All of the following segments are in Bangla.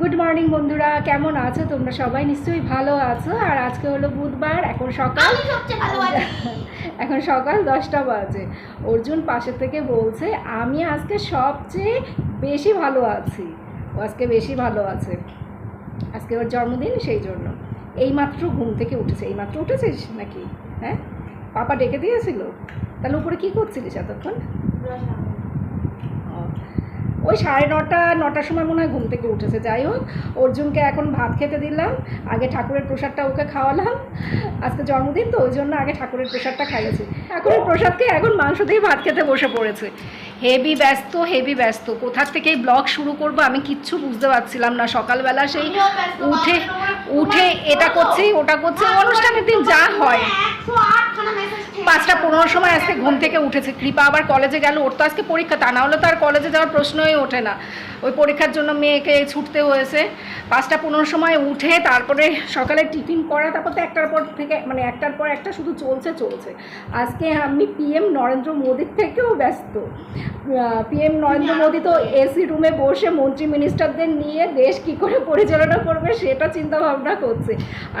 গুড মর্নিং বন্ধুরা। কেমন আছো? তোমরা সবাই নিশ্চয়ই ভালো আছো। আর আজকে হলো বুধবার এখন সকাল। এখন সকাল দশটা বাজে। অর্জুন পাশের থেকে বলছে আমি আজকে সবচেয়ে বেশি ভালো আছি। ও আজকে বেশি ভালো আছে। আজকে ওর জন্মদিন সেই জন্য। এইমাত্র ঘুম থেকে উঠেছে। এইমাত্র উঠেছিস নাকি? হ্যাঁ? পাপা ডেকে দিয়েছিল? তাহলে উপরে কী করছিলিস এতক্ষণ? ওই সাড়ে নটা নটার সময় মনে হয় ঘুম থেকে উঠেছে। যাই হোক অর্জুনকে এখন ভাত খেতে দিলাম আগে ঠাকুরের প্রসাদটা ওকে খাওয়ালাম আজকে জন্মদিন তো ওই জন্য আগে ঠাকুরের প্রসাদটা খাইয়েছি। ঠাকুরের প্রসাদকে এখন মাংস দিয়ে ভাত খেতে বসে পড়েছে। হেভি ব্যস্ত হেভি ব্যস্ত। কোথার থেকে এই ব্লগ শুরু করব আমি কিচ্ছু বুঝতে পারছিলাম না। সকালবেলা সেই উঠে উঠে এটা। করছি ওটা করছি। অনুষ্ঠানের দিন যা হয়। পাঁচটা পনেরো সময় আজকে ঘুম থেকে উঠেছে। কৃপা আবার কলেজে গেল ওর তো আজকে পরীক্ষা। তা না হলে তো আর কলেজে যাওয়ার প্রশ্নই ওঠে না। ওই পরীক্ষার জন্য মেয়েকে ছুটতে হয়েছে। পাঁচটা পনেরো সময় উঠে তারপরে সকালে টিফিন করা তারপর তো একটার পর থেকে মানে একটার পর একটা শুধু চলছে চলছে। আজকে আমি পিএম নরেন্দ্র মোদির থেকেও ব্যস্ত। পিএম নরেন্দ্র মোদী তো এসি রুমে বসে মন্ত্রী মিনিস্টারদের নিয়ে দেশ কি করে পরিচালনা করবে সেটা চিন্তা ভাবনা করছে।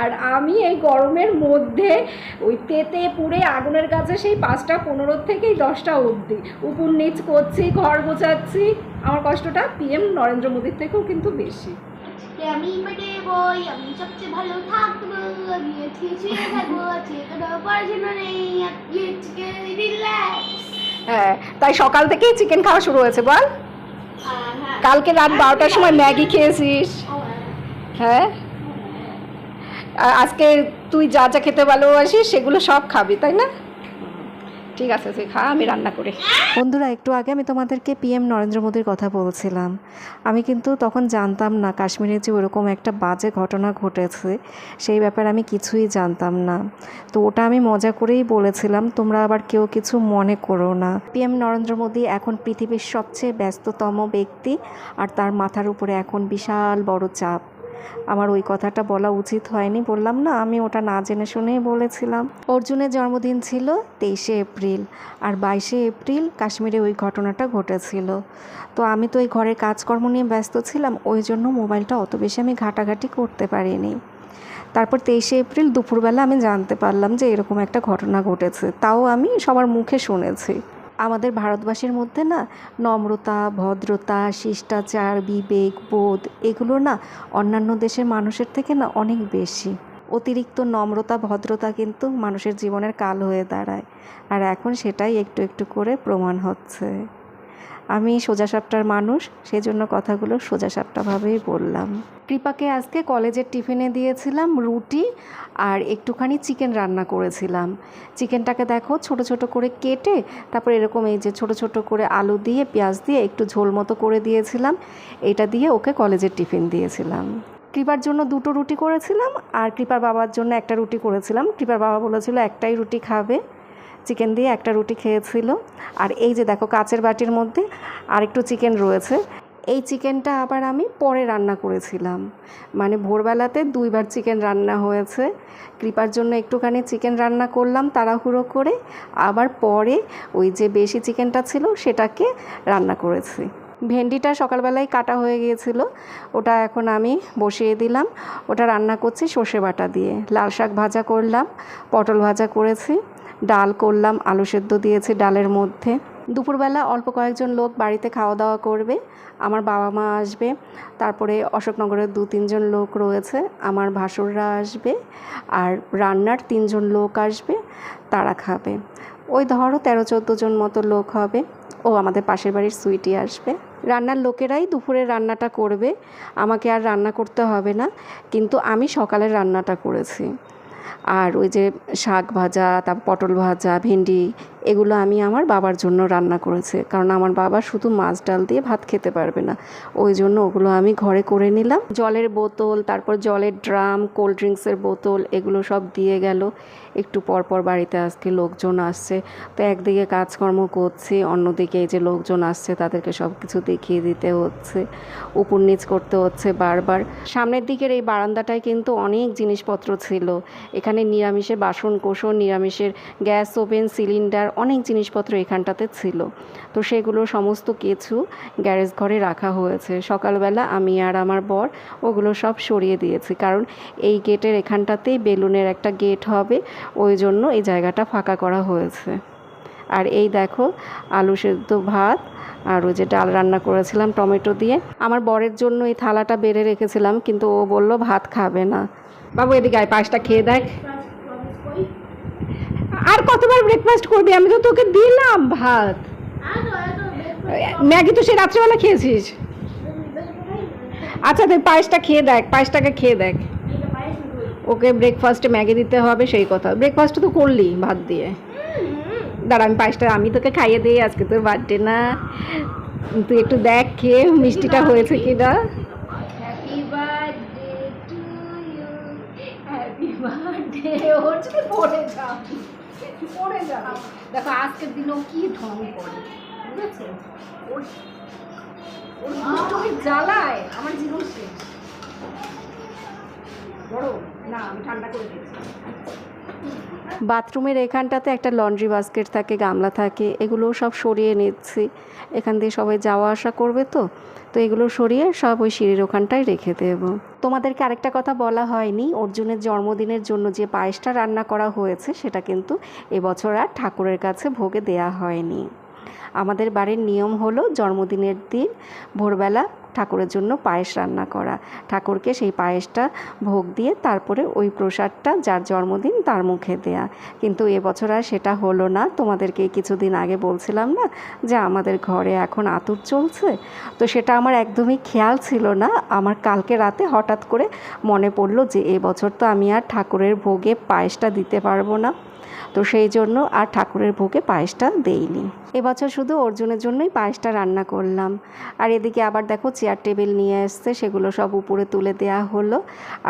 আর আমি এই গরমের মধ্যে ওই তেতে পুড়ে আগুনের কাছে সেই পাঁচটা পনেরো থেকেই দশটা অবধি। উপর নিচ করছি ঘর গোছাচ্ছি। আমার কষ্টটা পিএম নরেন্দ্র মোদীর থেকেও কিন্তু বেশি। আমি বই আমি সবচেয়ে ভালো থাকব আমি আছি থাকব আছি পড়াশোনা নেই হ্যাঁ তাই সকাল থেকেই চিকেন খাওয়া শুরু হয়েছে বল। কালকে রাত বারোটার সময় ম্যাগি খেয়েছিস। হ্যাঁ। আর আজকে তুই যা যা খেতে ভালোবাসিস সেগুলো সব খাবি তাই না? ঠিক আছে, তুই খা, আমি রান্না করি। বন্ধুরা, একটু আগে আমি তোমাদেরকে পিএম নরেন্দ্র মোদীর কথা বলছিলাম। আমি কিন্তু তখন জানতাম না কাশ্মীরে যে ওরকম একটা বাজে ঘটনা ঘটেছে, সেই ব্যাপারে আমি কিছুই জানতাম না। তো ওটা আমি মজা করেই বলেছিলাম, তোমরা আবার কেউ কিছু মনে করো না। পিএম নরেন্দ্র মোদী এখন পৃথিবীর সবচেয়ে ব্যস্ততম ব্যক্তি, আর তার মাথার উপরে এখন বিশাল বড় চাপ। আমার ওই কথাটা বলা উচিত হয়নি। বললাম, না, আমি ওটা না জেনে শুনেই বলেছিলাম। অর্জুনের জন্মদিন ছিল তেইশে এপ্রিল, আর বাইশে এপ্রিল কাশ্মীরে ওই ঘটনাটা ঘটেছিল। তো আমি তো এই ঘরের কাজকর্ম নিয়ে ব্যস্ত ছিলাম, ওই জন্য মোবাইলটা অত বেশি আমি ঘাটাঘাটি করতে পারিনি। তারপর তেইশে এপ্রিল দুপুরবেলা আমি জানতে পারলাম যে এরকম একটা ঘটনা ঘটেছে, তাও আমি সবার মুখে শুনেছি। আমাদের ভারতবাসীর মধ্যে না নম্রতা, ভদ্রতা, শিষ্টাচার, বিবেক, বোধ এগুলো না অন্যান্য দেশের মানুষের থেকে না অনেক বেশি। অতিরিক্ত নম্রতা, ভদ্রতা কিন্তু মানুষের জীবনের কাল হয়ে দাঁড়ায়। আর এখন সেটাই একটু একটু করে প্রমাণ হচ্ছে। আমি সোজাসাপটার মানুষ সেই জন্য কথাগুলো সোজাসাপটাভাবেই বললাম। কৃপাকে আজকে কলেজের টিফিনে দিয়েছিলাম রুটি আর একটুখানি চিকেন রান্না করেছিলাম। চিকেনটাকে দেখো ছোট ছোট করে কেটে, তারপর এরকম এই যে ছোট ছোট করে আলু দিয়ে, পেঁয়াজ দিয়ে একটু ঝোল মতো করে দিয়েছিলাম। এটা দিয়ে ওকে কলেজের টিফিন দিয়েছিলাম। কৃপার জন্য দুটো রুটি করেছিলাম আর কৃপার বাবার জন্য একটা রুটি করেছিলাম। কৃপার বাবা বলেছিল একটাই রুটি খাবে। চিকেন দিয়ে একটা রুটি খেয়েছিল। আর এই যে দেখো কাচের বাটির মধ্যে আরেকটু চিকেন রয়েছে। এই চিকেনটা আবার আমি পরে রান্না করেছিলাম। মানে ভোরবেলাতে দুইবার চিকেন রান্না হয়েছে। কৃপার জন্য একটুখানি চিকেন রান্না করলাম তাড়াহুড়ো করে। আবার পরে ওই যে বেশি চিকেনটা ছিল সেটাকে রান্না করেছি। ভেন্ডিটা সকালবেলায় কাটা হয়ে গিয়েছিল। ওটা এখন আমি বসিয়ে দিলাম। ওটা রান্না করছি সর্ষে বাটা দিয়ে। লাল শাক ভাজা করলাম, পটল ভাজা করেছি। ডাল করলাম, আলু সেদ্ধ দিয়েছি ডালের মধ্যে। দুপুরবেলা অল্প কয়েকজন লোক বাড়িতে খাওয়া দাওয়া করবে, আমার বাবা মা আসবে, তারপরে অশোকনগরের দু তিনজন লোক রয়েছে, আমার ভাসুররা আসবে, আর রান্নার তিনজন লোক আসবে, তারা খাবে। ওই ধরো তেরো চোদ্দ জন মতো লোক হবে, ও আমাদের পাশের বাড়ির সুইটি আসবে। রান্নার লোকেরাই দুপুরে রান্নাটা করবে, আমাকে আর রান্না করতে হবে না, কিন্তু আমি সকালের রান্নাটা করেছি। আর ওই যে শাক ভাজা তারপর পটল ভাজা ভেন্ডি এগুলো আমি আমার বাবার জন্য রান্না করেছি। কারণ আমার বাবা শুধু মাছ ডাল দিয়ে ভাত খেতে পারবে না। ওই জন্য ওগুলো আমি ঘরে করে নিলাম। জলের বোতল, তারপর জলের ড্রাম, কোল্ড ড্রিঙ্কসের বোতল, এগুলো সব দিয়ে গেল। একটু পর পর বাড়িতে আজকে লোকজন আসছে। তো একদিকে কাজকর্ম করছি। অন্যদিকে এই যে লোকজন আসছে, তাদেরকে সব কিছু দেখিয়ে দিতে হচ্ছে। উপর নিচ করতে হচ্ছে বারবার। সামনের দিকের এই বারান্দাটায় কিন্তু অনেক জিনিসপত্র ছিল। এখানে নিরামিষের বাসন কোসন নিরামিষের গ্যাস ওভেন, সিলিন্ডার দরকার অনেক জিনিসপত্র এখানটাতে ছিল। তো সেগুলো সমস্ত কিছু গ্যারেজ ঘরে রাখা হয়েছে। সকালবেলা আমি আর আমার বর ওগুলো সব সরিয়ে দিয়েছি। কারণ এই গেটের এখানটাতেই বেলুনের একটা গেট হবে, ওই জন্য এই জায়গাটা ফাঁকা করা হয়েছে। আর এই দেখো, আলু সেদ্ধ ভাত আর ওই যে ডাল রান্না করেছিলাম টমেটো দিয়ে। আমার বরের জন্য এই থালাটা বেড়ে রেখেছিলাম, কিন্তু ও বলল, ভাত খাবে না। বাবু এদিকে আয়, পায়েসটা খেয়ে দেখ। আর কতবার ব্রেকফাস্ট করবি? আমি তো তোকে দিলাম ভাত। ম্যাগি তো সে রাত্রেবেলা খেয়েছিস। আচ্ছা তুই পায়েসটা খেয়ে দেখ, পায়েসটাকে খেয়ে দেখ। ওকে ব্রেকফাস্টে ম্যাগি দিতে হবে, সেই কথা। ব্রেকফাস্ট তো করলি ভাত দিয়ে। দাঁড়া, আমি পায়েসটা, আমি তোকে খাইয়ে দিই আজকে তোর বার্থডে না। তুই একটু দেখ খেয়ে মিষ্টিটা হয়েছে কি না হ্যাপি বার্থডে পড়ে পড়ে যাও দেখো, আজকের দিনেও কি ঢং করে বুঝেছ ওর ওর দুষ্টুমি জ্বালায়, আমার জীবন শেষ। বড়, না, আমি ঠান্ডা করে দিচ্ছি। বাথরুমের এখানটাতে একটা লন্ড্রি বাস্কেট থাকে, গামলা থাকে এগুলোও সব সরিয়ে নিচ্ছি। এখান দিয়ে সবাই যাওয়া আসা করবে তো তো এগুলো সরিয়ে সব ওই সিঁড়ির ওখানটায় রেখে দেব। তোমাদেরকে আরেকটা কথা বলা হয়নি, অর্জুনের জন্মদিনের জন্য যে পায়েসটা রান্না করা হয়েছে, সেটা কিন্তু এবছর আর ঠাকুরের কাছে ভোগে দেয়া হয়নি। আমাদের বাড়ির নিয়ম হলো জন্মদিনের দিন ভোরবেলা ঠাকুরের জন্য পায়েস রান্না করা। ঠাকুরকে সেই পায়েসটা ভোগ দিয়ে তারপরে ওই প্রসাদটা যার জন্মদিন তার মুখে দেয়া। কিন্তু এবছর আর সেটা হলো না। তোমাদেরকে কিছুদিন আগে বলছিলাম না যে আমাদের ঘরে এখন আতুর চলছে? তো সেটা আমার একদমই খেয়াল ছিল না। আমার কালকে রাতে হঠাৎ করে মনে পড়ল যে এবছর তো আমি আর ঠাকুরের ভোগে পায়েসটা দিতে পারব না। তো সেই জন্য আর ঠাকুরের ভোগে পায়েসটা দেইনি। এবছর শুধু অর্জুনের জন্যই পায়েসটা রান্না করলাম। আর এদিকে আবার দেখো চেয়ার টেবিল নিয়ে এসছে, সেগুলো সব উপরে তুলে দেয়া হলো।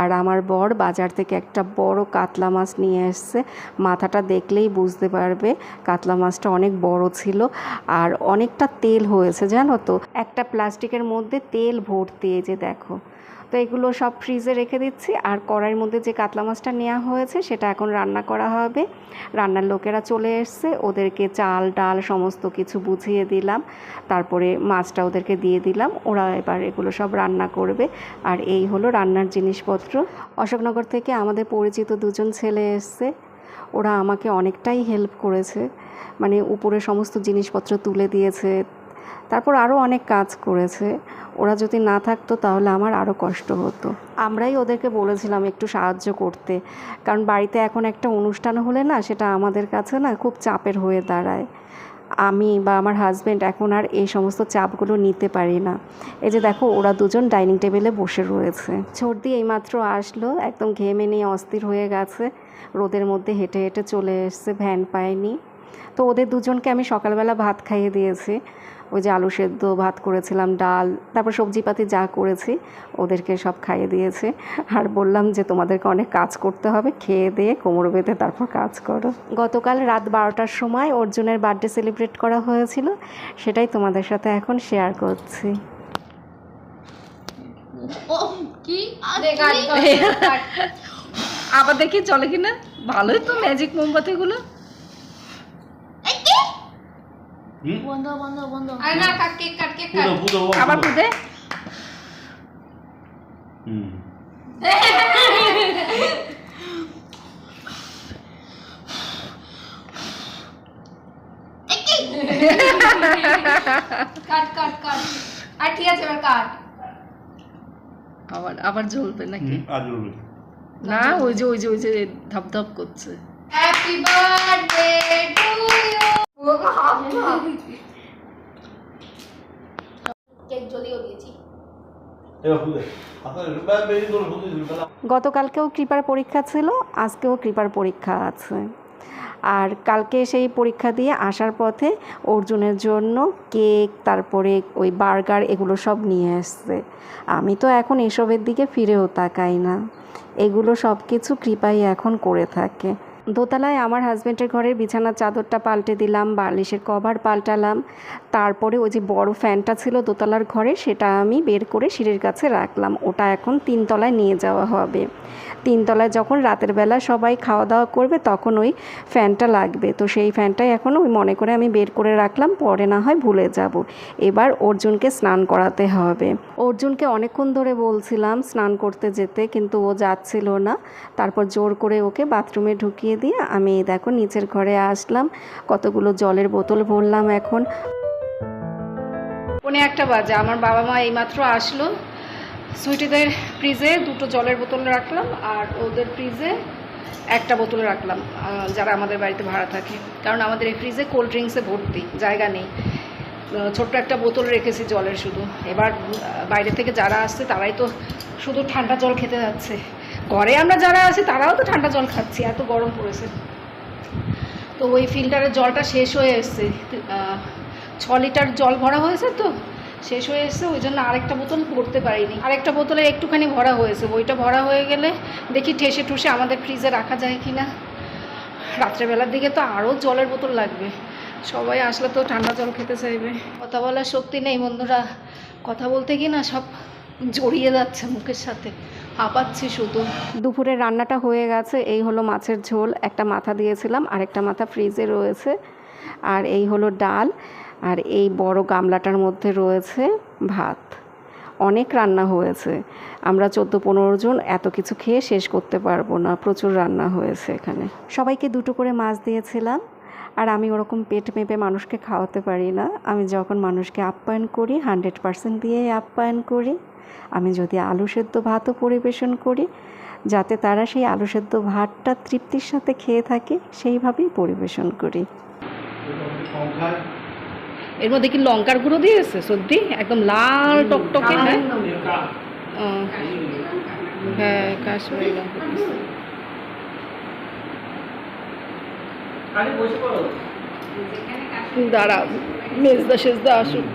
আর আমার বর বাজার থেকে একটা বড় কাতলা মাছ নিয়ে এসছে। মাথাটা দেখলেই বুঝতে পারবে, কাতলা মাছটা অনেক বড় ছিল আর অনেকটা তেল হয়েছে, জানো তো? একটা প্লাস্টিকের মধ্যে তেল ভর্তি, এই যে দেখো। তো এগুলো সব ফ্রিজে রেখে দিচ্ছি। আর কড়াইয়ের মধ্যে যে কাতলা মাছটা নেওয়া হয়েছে, সেটা এখন রান্না করা হবে। রান্নার লোকেরা চলে এসছে, ওদেরকে চাল, ডাল সমস্ত কিছু বুঝিয়ে দিলাম। তারপরে মাছটা ওদেরকে দিয়ে দিলাম। ওরা এবার এগুলো সব রান্না করবে। আর এই হলো রান্নার জিনিসপত্র। অশোকনগর থেকে আমাদের পরিচিত দুজন ছেলে এসছে। ওরা আমাকে অনেকটাই হেল্প করেছে। মানে উপরে সমস্ত জিনিসপত্র তুলে দিয়েছে। তারপর আরও অনেক কাজ করেছে। ওরা যদি না থাকতো তাহলে আমার আরও কষ্ট হতো। আমরাই ওদেরকে বলেছিলাম একটু সাহায্য করতে। কারণ বাড়িতে এখন একটা অনুষ্ঠান হলে না সেটা আমাদের কাছে না খুব চাপের হয়ে দাঁড়ায়। আমি বা আমার হাজব্যান্ড এখন আর এই সমস্ত চাপগুলো নিতে পারি না। এই যে দেখো, ওরা দুজন ডাইনিং টেবিলে বসে রয়েছে। সর্দি এইমাত্র আসলো, একদম ঘেমে নিয়ে অস্থির হয়ে গেছে। রোদের মধ্যে হেঁটে হেঁটে চলে এসছে, ভ্যান পায়নি। তো ওদের দুজনকে আমি সকালবেলা ভাত খাইয়ে দিয়েছি। ওই যে আলু সেদ্ধ ভাত করেছিলাম ডাল তারপর সবজিপাতি যা করেছি ওদেরকে সব খাইয়ে দিয়েছে। আর বললাম যে তোমাদেরকে অনেক কাজ করতে হবে খেয়ে দিয়ে কোমর বেঁধে তারপর কাজ করো। গতকাল রাত বারোটার সময় অর্জুনের বার্থডে সেলিব্রেট করা হয়েছিল সেটাই তোমাদের সাথে এখন শেয়ার করছি। আবার দেখি চলে কিনা? ভালোই তো ম্যাজিক মোমবাতিগুলো হুম? বন্ধ বন্ধ বন্ধ। আরে না কাট কেক কাট কেক পুরো পুরো ও আবার পুরো। হুম। কাট কাট কাট। আর ঠিক আছে এবার কাট। আবার আবার জ্বলবে নাকি? না। ওই যে ওই যে ওই যে ধপ ধপ করছে। হ্যাপি বার্থডে টু ইউ গতকালকেও কৃপার পরীক্ষা ছিল, আজকেও কৃপার পরীক্ষা আছে। আর কালকে সেই পরীক্ষা দিয়ে আসার পথে অর্জুনের জন্য কেক, তারপরে ওই বার্গার এগুলো সব নিয়ে আসছে আমি তো এখন এসবের দিকে ফিরেও তাকাই না। এগুলো সব কিছু কৃপাই এখন করে থাকে। দোতলায় আমার হাজব্যান্ডের ঘরের বিছানার চাদরটা পাল্টে দিলাম, বালিশের কভার পাল্টালাম। তারপরে ওই যে বড় ফ্যানটা ছিল দোতলার ঘরে, সেটা আমি বের করে সিঁড়ির কাছে রাখলাম। ওটা এখন তিনতলায় নিয়ে যাওয়া হবে। তিনতলায় যখন রাতের বেলা সবাই খাওয়া দাওয়া করবে, তখন ওই ফ্যানটা লাগবে। তো সেই ফ্যানটাই এখন ওই মনে করে আমি বের করে রাখলাম, পরে না হয় ভুলে যাব। এবার অর্জুনকে স্নান করাতে হবে। অর্জুনকে অনেকক্ষণ ধরে বলছিলাম স্নান করতে যেতে, কিন্তু ও যাচ্ছিল না। তারপর জোর করে ওকে বাথরুমে ঢুকিয়ে দিয়ে আমি দেখো নিচের ঘরে আসলাম, কতগুলো জলের বোতল ভরলাম এখন। পনে একটা বাজে, আমার বাবা মা এইমাত্র আসলো। সুইটিদের ফ্রিজে দুটো জলের বোতল রাখলাম আর ওদের ফ্রিজে একটা বোতল রাখলাম যারা আমাদের বাড়িতে ভাড়া থাকে। কারণ আমাদের এই ফ্রিজে কোল্ড ড্রিঙ্কসে ভর্তি, জায়গা নেই। ছোট্ট একটা বোতল রেখেছি জলের শুধু। এবার বাইরে থেকে যারা আসছে তারাই তো শুধু ঠান্ডা জল খেতে যাচ্ছে। ঘরে আমরা যারা আছি, তারাও তো ঠান্ডা জল খাচ্ছি, এত গরম পড়েছে। তো ওই ফিল্টারের জলটা শেষ হয়ে এসছে। ছ লিটার জল ভরা হয়েছে তো, শেষ হয়ে এসছে, ওই জন্য আরেকটা বোতল ভরতে পারিনি। আরেকটা বোতলে একটুখানি ভরা হয়েছে, ওইটা ভরা হয়ে গেলে দেখি ঠেসে ঠুসে আমাদের ফ্রিজে রাখা যায় কি না রাত্রেবেলার দিকে তো আরও জলের বোতল লাগবে। সবাই আসলে তো ঠান্ডা জল খেতে চাইবে। কথা বলার শক্তি নেই বন্ধুরা, কথা বলতে কি না সব জড়িয়ে যাচ্ছে মুখের সাথে। হাঁপাচ্ছি শুধু। দুপুরে রান্নাটা হয়ে গেছে এই হলো মাছের ঝোল। একটা মাথা দিয়েছিলাম আর একটা মাথা ফ্রিজে রয়েছে। আর এই হলো ডাল আর এই বড় গামলাটার মধ্যে রয়েছে ভাত। অনেক রান্না হয়েছে। আমরা চোদ্দ পনেরো জন এত কিছু খেয়ে শেষ করতে পারব না। প্রচুর রান্না হয়েছে এখানে। সবাইকে দুটো করে মাছ দিয়েছিলাম আর আমি ওরকম পেট মেপে মানুষকে খাওয়াতে পারি না। আমি যখন মানুষকে আপ্যায়ন করি হান্ড্রেড পার্সেন্ট দিয়ে আপ্যায়ন করি। আমি যদি আলু সেদ্ধ ভাতও পরিবেশন করি যাতে তারা সেই আলু সেদ্ধ ভাতটা তৃপ্তির সাথে খেয়ে থাকে সেইভাবেই পরিবেশন করি। এর মধ্যে কি লঙ্কার গুঁড়ো দিয়েছে সত্যি? একদম লাল টকটকে হ্যাঁ? হ্যাঁ কাশ্মীরি লঙ্কা দাঁড়া মেজদা সেজদা আসুক।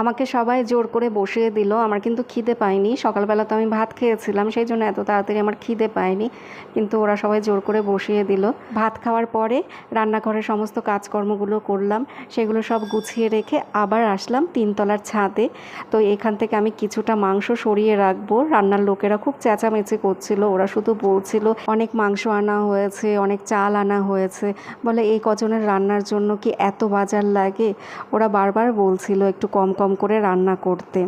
আমাকে সবাই জোর করে বসিয়ে দিল। আমার কিন্তু খিদে পায়নি। সকালবেলা তো আমি ভাত খেয়েছিলাম, সেই জন্য এত তাড়াতাড়ি আমার খিদে পায়নি, কিন্তু ওরা সবাই জোর করে বসিয়ে দিল। ভাত খাওয়ার পরে রান্নাঘরের সমস্ত কাজকর্মগুলো করলাম, সেগুলো সব গুছিয়ে রেখে আবার আসলাম তিনতলার ছাদে। তো এখান থেকে আমি কিছুটা মাংস সরিয়ে রাখব। রান্নার লোকেরা খুব চেঁচামেচি করছিল, ওরা শুধু বলছিল, অনেক মাংস আনা হয়েছে, অনেক চাল আনা হয়েছে। বলে, এই কজনের রান্নার জন্য কি এত বাজার লাগে? ওরা বারবার বলছিল, একটু কম কম করে রান্না করতে।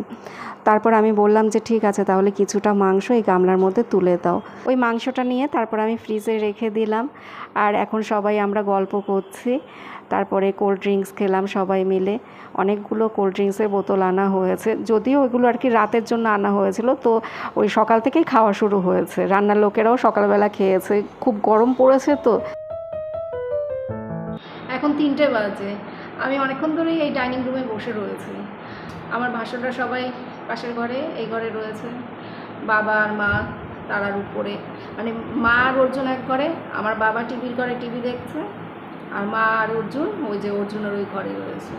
তারপর আমি বললাম যে, ঠিক আছে, তাহলে কিছুটা মাংস এই গামলার মধ্যে তুলে দাও। ওই মাংসটা নিয়ে তারপর আমি ফ্রিজে রেখে দিলাম। আর এখন সবাই আমরা গল্প করছি। তারপরে কোল্ড ড্রিঙ্কস খেলাম সবাই মিলে। অনেকগুলো কোল্ড ড্রিঙ্কসের বোতল আনা হয়েছে। যদিও ওইগুলো আর কি রাতের জন্য আনা হয়েছিল, তো ওই সকাল থেকেই খাওয়া শুরু হয়েছে। রান্নার লোকেরাও সকালবেলা খেয়েছে। খুব গরম পড়েছে তো। এখন তিনটে বাজে। আমি অনেকক্ষণ ধরেই এই ডাইনিং রুমে বসে রয়েছি। আমার ভাসুররা সবাই পাশের ঘরে, এই ঘরে রয়েছে। বাবা আর মা, তারার উপরে। মানে মা আর অর্জুন এক ঘরে, আমার বাবা টিভির ঘরে টিভি দেখছে, আর মা আর অর্জুন, ওই যে অর্জুনের ওই ঘরে রয়েছে।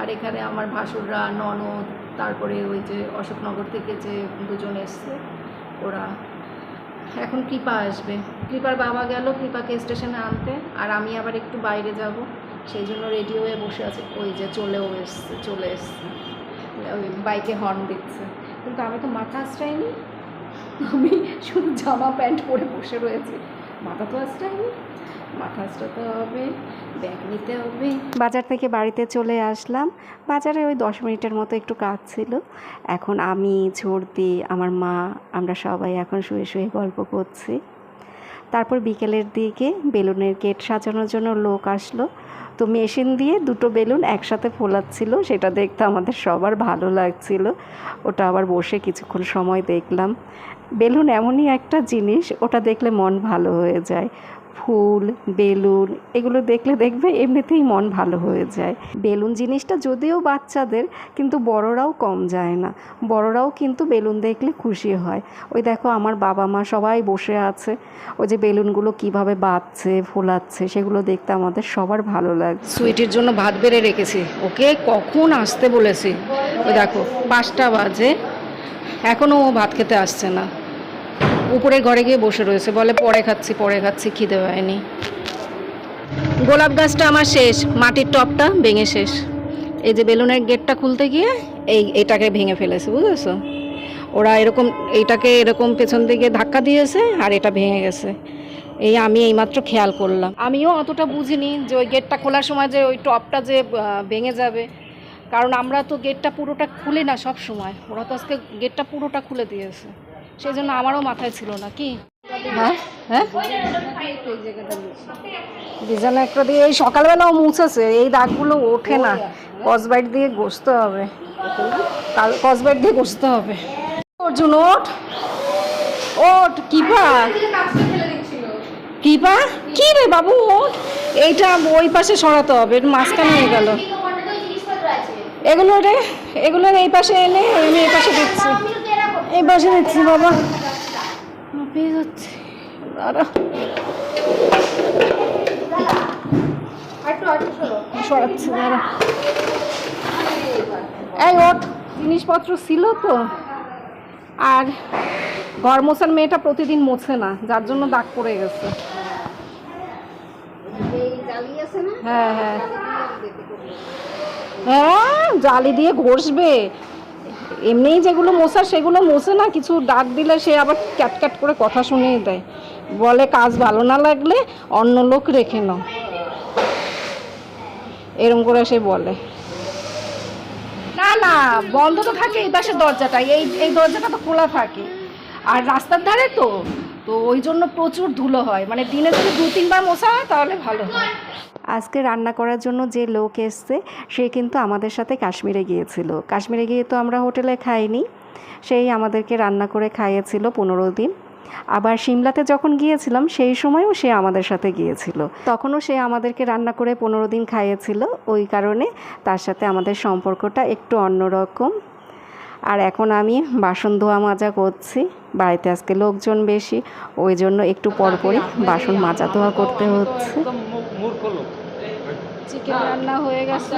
আর এখানে আমার ভাসুররা, ননদ, তারপরে ওই যে অশোকনগর থেকে যে দুজন এসছে, ওরা। এখন কৃপা আসবে। কৃপার বাবা গেল, কৃপাকে স্টেশনে আনতে, আর আমি আবার একটু বাইরে যাব, সেই জন্য রেডি হয়ে বসে আছে। ওই যে চলেও এসছে, চলে এসছে। ওই বাইকে হর্ন দিচ্ছে। কিন্তু আমি তো মাথা আশ্রাইনি আমি শুধু জামা প্যান্ট পরে বসে রয়েছি। মাথা তো আশ্রাইনি মাথা আশ্রাতে হবে ব্যাগ নিতে হবে। বাজার থেকে বাড়িতে চলে আসলাম। বাজারে ওই দশ মিনিটের মতো একটু কাজ ছিল। এখন আমি, ঝর্দি, আমার মা, আমরা সবাই এখন শুয়ে শুয়ে গল্প করছি। তারপর বিকেলের দিকে বেলুনের গেট সাজানোর জন্য লোক আসলো। তো মেশিন দিয়ে দুটো বেলুন একসাথে ফোলাচ্ছিল, সেটা দেখতে আমাদের সবার ভালো লাগছিল। ওটা আবার বসে কিছুক্ষণ সময় দেখলাম। বেলুন এমনই একটা জিনিস, ওটা দেখলে মন ভালো হয়ে যায়। ফুল, বেলুন এগুলো দেখলে দেখবে এমনিতেই মন ভালো হয়ে যায়। বেলুন জিনিসটা যদিও বাচ্চাদের, কিন্তু বড়রাও কম যায় না। বড়রাও কিন্তু বেলুন দেখলে খুশি হয়। ওই দেখো আমার বাবা মা সবাই বসে আছে। ওই যে বেলুনগুলো কীভাবে বাজছে ফোলাচ্ছে সেগুলো দেখতে আমাদের সবার ভালো লাগে। সুইটির জন্য ভাত বেড়ে রেখেছি। ওকে কখন আসতে বলেছি? ওই দেখো, পাঁচটা বাজে। এখনও ও ভাত খেতে আসছে না। উপরের ঘরে গিয়ে বসে রয়েছে। বলে, পরে খাচ্ছি পরে খাচ্ছি, খিদে হয়নি গোলাপ গাছটা আমার শেষ, মাটির টপটা ভেঙে শেষ। এই যে বেলুনের গেটটা খুলতে গিয়ে এই এটাকে ভেঙে ফেলেছে, বুঝেছ? ওরা এরকম, এইটাকে এরকম পেছন দিকে ধাক্কা দিয়েছে আর এটা ভেঙে গেছে। এই আমি এইমাত্র খেয়াল করলাম। আমিও অতটা বুঝিনি যে ওই গেটটা খোলার সময় যে ওই টপটা যে ভেঙে যাবে। কারণ আমরা তো গেটটা পুরোটা খুলি না সব সময়। ওরা তো আজকে গেটটা পুরোটা খুলে দিয়েছে। সেই জন্য আমারও মাথায় ছিল না কি? হ্যাঁ? হ্যাঁ? বিছানা একটা দিয়ে এই সকালবেলাও মুছেছে এই দাগগুলো ওঠে না। কসবাইট দিয়ে ঘষতে হবে। কাল কসবাইট দিয়ে ঘষতে হবে। অর্জুন ওঠ। ওঠ কিপা। কিপা? কি রে বাবু ওঠ। এইটা ওই পাশে সরাতে হবে মাঝখানে হয়ে গেল। এগুলো রে এগুলো এই পাশে এনে আমি এই পাশে দিচ্ছি। এই পাশে বাবা। পেয়ে যাচ্ছে দাঁড়া। সরাচ্ছি দাঁড়া। এই জিনিসপত্র ছিল তো। আর ঘর মোছার মেয়েটা প্রতিদিন মোছে না যার জন্য দাগ পড়ে গেছে। হ্যাঁ হ্যাঁ। হ্যাঁ জালি দিয়ে ঘষবে। এমনিই যেগুলো মোছার সেগুলো মোছে না, কিছু ডাক দিলে সে আবার ক্যাট করে কথা শুনিয়ে দেয়। বলে, কাজ ভালো না লাগলে অন্য লোক রেখে নাও। এরম করে সে বলে। না না, বন্ধ তো থাকে এই পাশে দরজাটা। এই এই দরজাটা তো খোলা থাকে। আর রাস্তার ধারে তো তো ওই জন্য প্রচুর ধুলো হয়। মানে দিনে যদি দু তিনবার মোছা হয়, তাহলে ভালো হয়। আজকে রান্না করার জন্য যে লোক এসছে, সে কিন্তু আমাদের সাথে কাশ্মীরে গিয়েছিল। কাশ্মীরে গিয়ে তো আমরা হোটেলে খাইনি, সেই আমাদেরকে রান্না করে খাইয়েছিল পনেরো দিন। আবার সিমলাতে যখন গিয়েছিলাম, সেই সময়ও সে আমাদের সাথে গিয়েছিল। তখনও সে আমাদেরকে রান্না করে পনেরো দিন খাইয়েছিল। ওই কারণে তার সাথে আমাদের সম্পর্কটা একটু অন্যরকম। আর এখন আমি বাসন ধোয়া মাজা করছি। বাড়িতে আজকে লোকজন বেশি, ওই জন্য একটু পরপরই বাসন মাজা ধোয়া করতে হচ্ছে। চিকেন রান্না হয়ে গেছে।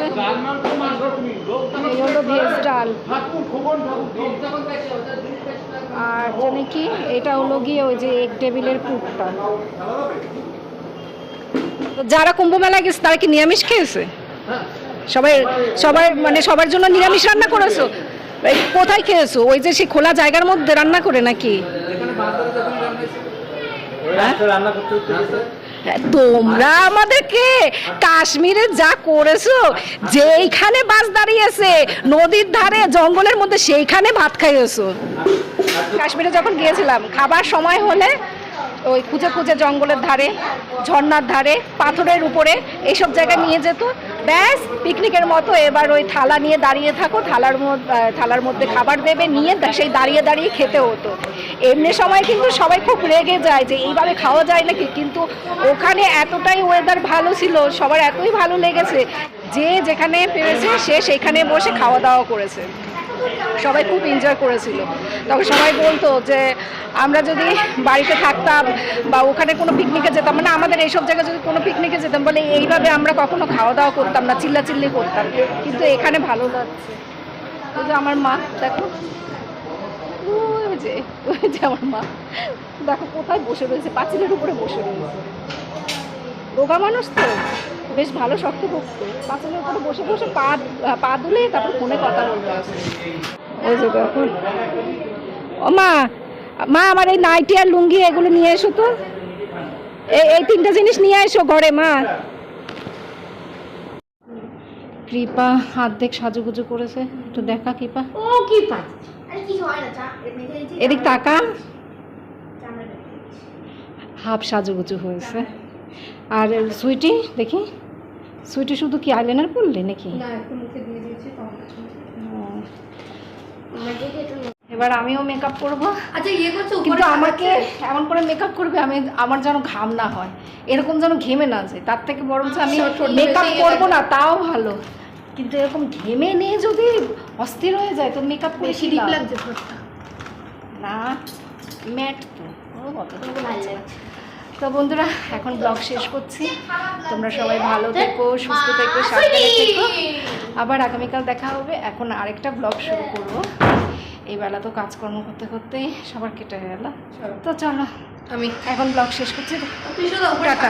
হলো ভেজ আর জানি কি, এটা হলো গিয়ে ওই যে এক টেবিলের পুরটা। যারা কুম্ভ মেলা গেছে, তারা কি নিরামিষ খেয়েছে? সবাই সবাই মানে সবার জন্য নিরামিষ রান্না করেছ? কোথায় খেয়েছো? ওই যে সেই খোলা জায়গার মধ্যে রান্না করে নাকি? রান্না করতে করতে গেছে। হ্যাঁ, তোমরা আমাদেরকে কাশ্মীরে যা করেছ যেইখানে বাস দাঁড়িয়েছে নদীর ধারে জঙ্গলের মধ্যে সেইখানে ভাত খাইয়েছো। কাশ্মীরে যখন গিয়েছিলাম খাবার সময় হলে ওই খুঁজে খুঁজে জঙ্গলের ধারে, ঝর্ণার ধারে, পাথরের উপরে এইসব জায়গায় নিয়ে যেত। ব্যাস, পিকনিকের মতো এবার ওই থালা নিয়ে দাঁড়িয়ে থাকো, থালার মধ্যে থালার মধ্যে খাবার দেবে, নিয়ে সেই দাঁড়িয়ে দাঁড়িয়ে খেতে হতো। এমনি সময় কিন্তু সবাই খুব রেগে যায় যে এইভাবে খাওয়া যায় নাকি? কিন্তু ওখানে এতটাই ওয়েদার ভালো ছিল, সবার এতই ভালো লেগেছে, যে যেখানে পেরেছে সে সেখানে বসে খাওয়া দাওয়া করেছে। সবাই খুব এনজয় করেছিল। তখন সবাই বলতো যে আমরা যদি বাড়িতে থাকতাম বা ওখানে কোনো পিকনিকে যেতাম মানে আমাদের এইসব জায়গায় যদি কোনো পিকনিকে যেতাম, বলে এইভাবে আমরা কখনো খাওয়া দাওয়া করতাম না, চিল্লাচিল্লি করতাম। কিন্তু এখানে ভালো লাগছে। ওই যে আমার মা, দেখো। ওই যে ওই যে আমার মা। দেখো কোথায় বসে রয়েছে, পাঁচিলের উপরে বসে রয়েছে। রোগা মানুষ তো। বেশ ভালো শক্ত করতো পাঁচিলের উপরে বসে বসে পা পা দুলে তারপর ফোনে কথা আসে। ওই যে দেখো। ও মা মা আমার এই নাইটি আর লুঙ্গি এগুলো নিয়ে এসো তো। এই এই তিনটা জিনিস নিয়ে এসো ঘরে মা। কৃপা অর্ধেক সাজুগুজু করেছে একটু দেখা কৃপা। ও কি পাত আরে কিছু হয় না চা মেখে দিয়েছি এদিক তাকা। হাফ সাজুগুজু হয়েছে। আর সুইটি দেখি। সুইটি শুধু কি আইলাইনার পরলে নাকি। এবার আমিও মেকআপ করব। আচ্ছা ইয়ে করছ কিন্তু আমাকে এমন করে মেকআপ করবে আমি আমার যেন ঘাম না হয়। এরকম যেন ঘেমে না যায়। তার থেকে বরঞ্চ আমি মেকআপ করব না তাও ভালো। কিন্তু এরকম ঘেমে নিয়ে যদি অস্থির হয়ে যায় তো মেকআপ বেশি ডিপ লাগছে না ম্যাট তো। ও অতটুকু লাগছে। তো বন্ধুরা এখন ব্লগ শেষ করছি। তোমরা সবাই ভালো থেকো সুস্থ থেকো সাবধানে থেকো। আবার আগামীকাল দেখা হবে। এখন আরেকটা ব্লগ শুরু করব। এই বেলা তো কাজকর্ম করতে করতেই সবার কেটে গেল। তো চলো আমি এখন ব্লগ শেষ করছি। টাটা।